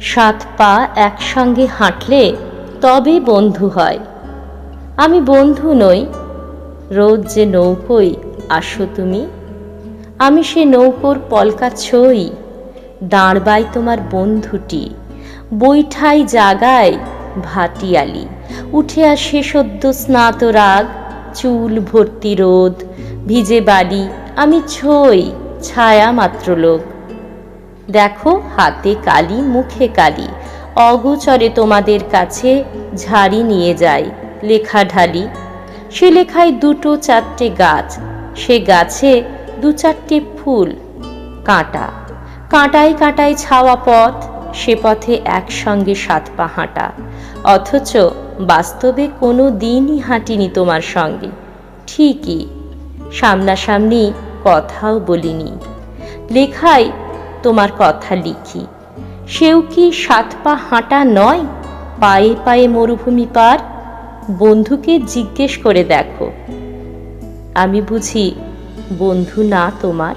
সাত পা একসঙ্গে হাঁটলে তবে বন্ধু হয়। আমি বন্ধু নই, রোজ যে নৌকোই আসো তুমি। আমি সে নৌকোর পলকা ছই, দাঁড়বাই তোমার বন্ধুটি। বৈঠাই জাগায় ভাটিয়ালি, উঠে আসে সদ্য স্নাত রাগ। চুল ভর্তি রোদ, ভিজে বাড়ি আমি ছই ছায়া মাত্র লোক। দেখো হাতে কালি, মুখে কালি। অগোচরে তোমাদের কাছে ঝাড়ি নিয়ে যাই লেখা ঢালি। সে লেখায় দুটো চারটে গাছ, সে গাছে দু চারটে ফুল, কাঁটা। কাঁটায় কাঁটায় ছাওয়া পথ, সে পথে একসঙ্গে সাত পা হাঁটা অথচ বাস্তবে কোনো দিনই হাঁটিনি তোমার সঙ্গে। ঠিকই, সামনাসামনি কথাও বলিনি। লেখায় তোমার কথা লিখি। সেও কি সাত পা হাঁটা নয়? পায়ে পায়ে মরুভূমি পার? বন্ধুকে জিজ্ঞেস করে দেখো। আমি বুঝি বন্ধু না তোমার?